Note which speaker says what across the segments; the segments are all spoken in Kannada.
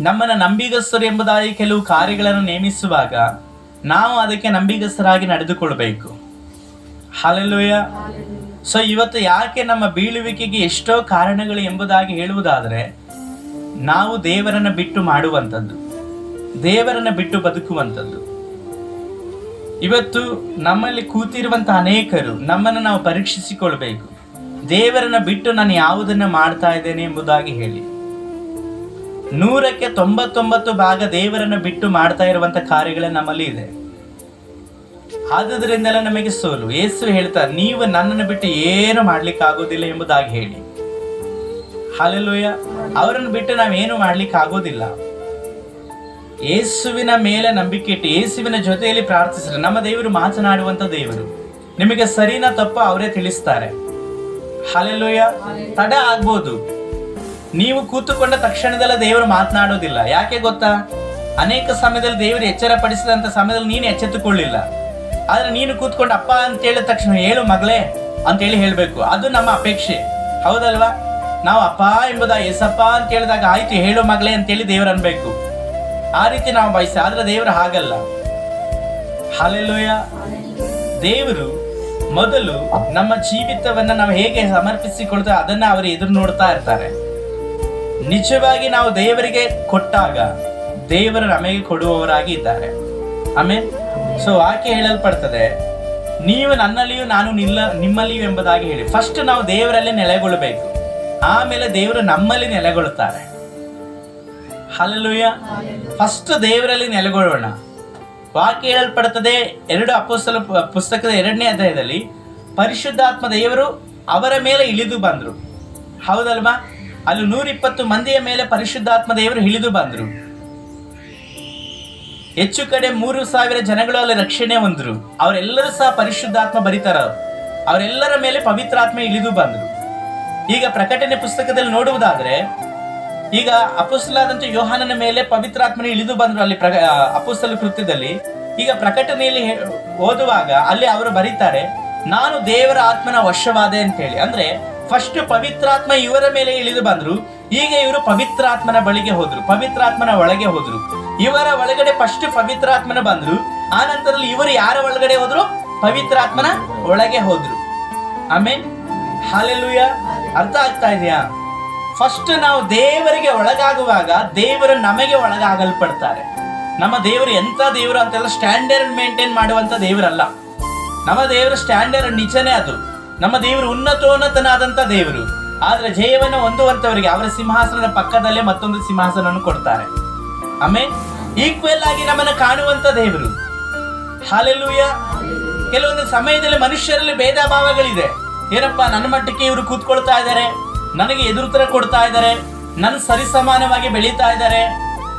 Speaker 1: ನಮ್ಮನ್ನ ನಂಬಿಗಸ್ತರು ಎಂಬುದಾಗಿ ಕೆಲವು ಕಾರ್ಯಗಳನ್ನು ನೇಮಿಸುವಾಗ ನಾವು ಅದಕ್ಕೆ ನಂಬಿಗಸ್ತರಾಗಿ ನಡೆದುಕೊಳ್ಬೇಕು ಹಲಲುಯ ಸೊ ಇವತ್ತು ಯಾಕೆ ನಮ್ಮ ಬೀಳುವಿಕೆಗೆ ಎಷ್ಟೋ ಕಾರಣಗಳು ಎಂಬುದಾಗಿ ಹೇಳುವುದಾದರೆ, ನಾವು ದೇವರನ್ನು ಬಿಟ್ಟು ಮಾಡುವಂಥದ್ದು, ದೇವರನ್ನು ಬಿಟ್ಟು ಬದುಕುವಂಥದ್ದು. ಇವತ್ತು ನಮ್ಮಲ್ಲಿ ಕೂತಿರುವಂಥ ಅನೇಕರು ನಮ್ಮನ್ನು ನಾವು ಪರೀಕ್ಷಿಸಿಕೊಳ್ಬೇಕು. ದೇವರನ್ನು ಬಿಟ್ಟು ನಾನು ಯಾವುದನ್ನು ಮಾಡ್ತಾ ಇದ್ದೇನೆ ಎಂಬುದಾಗಿ ಹೇಳಿ. ನೂರಕ್ಕೆ ತೊಂಬತ್ತೊಂಬತ್ತು ಭಾಗ ದೇವರನ್ನ ಬಿಟ್ಟು ಮಾಡ್ತಾ ಇರುವಂತ ಕಾರ್ಯಗಳೇ ನಮ್ಮಲ್ಲಿ ಇದೆ. ಆದುದರಿಂದಲೇ ನಮಗೆ ಸೋಲು. ಯೇಸು ಹೇಳ್ತಾರೆ ನೀವು ನನ್ನನ್ನು ಬಿಟ್ಟು ಏನು ಮಾಡ್ಲಿಕ್ಕೆ ಆಗೋದಿಲ್ಲ ಎಂಬುದಾಗಿ ಹೇಳಿ. ಹಾಲೆಲ್ಲೋಯ, ಅವರನ್ನು ಬಿಟ್ಟು ನಾವೇನು ಮಾಡ್ಲಿಕ್ಕೆ ಆಗೋದಿಲ್ಲ ಯೇಸುವಿನ ಮೇಲೆ ನಂಬಿಕೆ ಇಟ್ಟು ಯೇಸುವಿನ ಜೊತೆಯಲ್ಲಿ ಪ್ರಾರ್ಥಿಸಿದ್ರೆ ನಮ್ಮ ದೇವರು ಮಾತನಾಡುವಂತ ದೇವರು. ನಿಮಗೆ ಸರಿನ ತಪ್ಪ ಅವರೇ ತಿಳಿಸ್ತಾರೆ. ಹಾಲೆಲೂಯ ತಡ ಆಗ್ಬೋದು. ನೀವು ಕೂತುಕೊಂಡ ತಕ್ಷಣದಲ್ಲ ದೇವರು ಮಾತನಾಡೋದಿಲ್ಲ. ಯಾಕೆ ಗೊತ್ತಾ? ಅನೇಕ ಸಮಯದಲ್ಲಿ ದೇವರು ಎಚ್ಚರ ಪಡಿಸಿದಂತ ಸಮಯದಲ್ಲಿ ನೀನು ಎಚ್ಚೆತ್ತುಕೊಳ್ಳಿಲ್ಲ. ಆದ್ರೆ ನೀನು ಕೂತ್ಕೊಂಡು ಅಪ್ಪ ಅಂತ ಹೇಳಿದ ತಕ್ಷಣ ಹೇಳು ಮಗಳೇ ಅಂತೇಳಿ ಹೇಳಬೇಕು. ಅದು ನಮ್ಮ ಅಪೇಕ್ಷೆ. ಹೌದಲ್ವಾ? ನಾವು ಅಪ್ಪ ಎಂಬುದ ಎಸಪ್ಪ ಅಂತ ಹೇಳಿದಾಗ ಆಯ್ತು, ಹೇಳು ಮಗಳೇ ಅಂತೇಳಿ ದೇವರು ಅನ್ಬೇಕು. ಆ ರೀತಿ ನಾವು ಬಯಸ ಆದ್ರೆ ದೇವರು ಹಾಗಲ್ಲ. ಹಾಲೆಲ್ಲೋಯ. ದೇವರು ಮೊದಲು ನಮ್ಮ ಜೀವಿತವನ್ನ ನಾವು ಹೇಗೆ ಸಮರ್ಪಿಸಿಕೊಳ್ತೇವೆ ಅದನ್ನ ಅವರು ಎದುರು ನೋಡ್ತಾ ಇರ್ತಾರೆ. ನಿಜವಾಗಿ ನಾವು ದೇವರಿಗೆ ಕೊಟ್ಟಾಗ ದೇವರು ನಮಗೆ ಕೊಡುವವರಾಗಿ ಇದ್ದಾರೆ. ಆಮೇಲೆ ಸೊ ಆಕೆ ಹೇಳಲ್ಪಡ್ತದೆ ನೀವು ನನ್ನಲ್ಲಿಯೂ ನಾನು ನಿಲ್ಲ ನಿಮ್ಮಲ್ಲಿಯೂ ಎಂಬುದಾಗಿ ಹೇಳಿ. ಫಸ್ಟ್ ನಾವು ದೇವರಲ್ಲಿ ನೆಲೆಗೊಳ್ಳಬೇಕು. ಆಮೇಲೆ ದೇವರು ನಮ್ಮಲ್ಲಿ ನೆಲೆಗೊಳ್ಳುತ್ತಾರೆ. ಹಲಲುಯ ಫಸ್ಟ್ ದೇವರಲ್ಲಿ ನೆಲೆಗೊಳ್ಳೋಣ. ವಾಕ್ಯ ಹೇಳಲ್ಪಡ್ತದೆ ಎರಡು ಅಪೋಸ್ತಲ ಪುಸ್ತಕದ ಎರಡನೇ ಅಧ್ಯಾಯದಲ್ಲಿ ಪರಿಶುದ್ಧಾತ್ಮ ದೇವರು ಅವರ ಮೇಲೆ ಇಳಿದು ಬಂದರು. ಹೌದಲ್ವಾ? ಅಲ್ಲಿ ನೂರಿಪ್ಪತ್ತು ಮಂದಿಯ ಮೇಲೆ ಪರಿಶುದ್ಧಾತ್ಮ ದೇವರು ಇಳಿದು ಬಂದರು. ಹೆಚ್ಚು ಕಡೆ ಮೂರು ಸಾವಿರ ಜನಗಳು ಅಲ್ಲಿ ರಕ್ಷಣೆ ಹೊಂದರು. ಅವರೆಲ್ಲರೂ ಸಹ ಪರಿಶುದ್ಧಾತ್ಮ ಬರೀತಾರ. ಅವರೆಲ್ಲರ ಮೇಲೆ ಪವಿತ್ರಾತ್ಮ ಇಳಿದು ಬಂದರು. ಈಗ ಪ್ರಕಟಣೆ ಪುಸ್ತಕದಲ್ಲಿ ನೋಡುವುದಾದ್ರೆ, ಈಗ ಅಪುಸ್ತಲಾದಂತ ಯೋಹಾನನ ಮೇಲೆ ಪವಿತ್ರಾತ್ಮನ ಇಳಿದು ಬಂದರು ಅಲ್ಲಿ ಪ್ರ ಅಪುಸ್ತಲ ಕೃತ್ಯದಲ್ಲಿ. ಈಗ ಪ್ರಕಟಣೆಯಲ್ಲಿ ಓದುವಾಗ ಅಲ್ಲಿ ಅವರು ಬರೀತಾರೆ, ನಾನು ದೇವರ ಆತ್ಮನ ವಶವಾದೆ ಅಂತ ಹೇಳಿ ಅಂದ್ರೆ ಫಸ್ಟ್ ಪವಿತ್ರಾತ್ಮ ಇವರ ಮೇಲೆ ಇಳಿದು ಬಂದ್ರು. ಈಗ ಇವರು ಪವಿತ್ರಾತ್ಮನ ಬಳಿಗೆ ಹೋದ್ರು, ಪವಿತ್ರಾತ್ಮನ ಒಳಗೆ ಹೋದ್ರು. ಇವರ ಒಳಗಡೆ ಫಸ್ಟ್ ಪವಿತ್ರಾತ್ಮನ ಬಂದ್ರು. ಆ ನಂತರದಲ್ಲಿ ಇವರು ಯಾರ ಒಳಗಡೆ ಹೋದ್ರು? ಪವಿತ್ರಾತ್ಮನ ಒಳಗೆ ಹೋದ್ರು. ಆಮೇನ್ ಹಾಲೆಲ್ಲೂಯ ಅರ್ಥ ಆಗ್ತಾ ಇದೆಯಾ? ಫಸ್ಟ್ ನಾವು ದೇವರಿಗೆ ಒಳಗಾಗುವಾಗ ದೇವರು ನಮಗೆ ಒಳಗಾಗಲ್ಪಡ್ತಾರೆ. ನಮ್ಮ ದೇವರು ಎಂತ ದೇವರು ಅಂತೆಲ್ಲ ಸ್ಟ್ಯಾಂಡರ್ಡ್ ಮೇಂಟೈನ್ ಮಾಡುವಂತ ದೇವರಲ್ಲ. ನಮ್ಮ ದೇವರ ಸ್ಟ್ಯಾಂಡರ್ಡ್ ನಿಜನೇ ಅದು. ನಮ್ಮ ದೇವರು ಉನ್ನತೋನ್ನತನಾದಂಥ ದೇವರು. ಆದ್ರೆ ಜಯವನ್ನು ಹೊಂದುವಂಥವರಿಗೆ ಅವರ ಸಿಂಹಾಸನದ ಪಕ್ಕದಲ್ಲೇ ಮತ್ತೊಂದು ಸಿಂಹಾಸನವನ್ನು ಕೊಡ್ತಾರೆ. ಆಮೇಲೆ ಈಕ್ವೆಲ್ ಆಗಿ ನಮ್ಮನ್ನು ಕಾಣುವಂತ ದೇವರು. ಹಾಲೆಲ್ಲೂಯ ಕೆಲವೊಂದು ಸಮಯದಲ್ಲಿ ಮನುಷ್ಯರಲ್ಲಿ ಭೇದ ಭಾವಗಳಿದೆ ಏನಪ್ಪ, ನನ್ನ ಮಟ್ಟಕ್ಕೆ ಇವರು ಕೂತ್ಕೊಳ್ತಾ ಇದ್ದಾರೆ. ನನಗೆ ಎದುರುತ್ತರ ಕೊಡ್ತಾ ಇದ್ದಾರೆ. ನನ್ನ ಸರಿಸಮಾನವಾಗಿ ಬೆಳೀತಾ ಇದ್ದಾರೆ.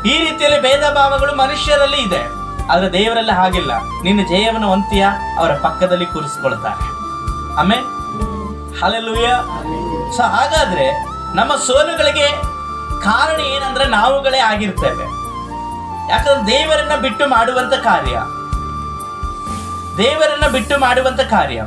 Speaker 1: ಈ ರೀತಿಯಲ್ಲಿ ಭೇದ ಭಾವಗಳು ಮನುಷ್ಯರಲ್ಲಿ ಇದೆ. ಆದ್ರೆ ದೇವರಲ್ಲಿ ಹಾಗಿಲ್ಲ. ನಿನ್ನ ಜಯವನ್ನು ಹೊಂತಿಯ ಅವರ ಪಕ್ಕದಲ್ಲಿ ಕೂರಿಸ್ಕೊಳ್ತಾರೆ. ಆಮೇಲೆ ಹಾಲೆಲ್ಲೂಯ್ಯ ಸೊ ಹಾಗಾದ್ರೆ ನಮ್ಮ ಸೋಲುಗಳಿಗೆ ಕಾರಣ ಏನಂದ್ರೆ ನಾವುಗಳೇ ಆಗಿರ್ತೇವೆ. ಯಾಕಂದ್ರೆ ದೇವರನ್ನ ಬಿಟ್ಟು ಮಾಡುವಂತ ಕಾರ್ಯ. ದೇವರನ್ನ ಬಿಟ್ಟು ಮಾಡುವಂತ ಕಾರ್ಯ.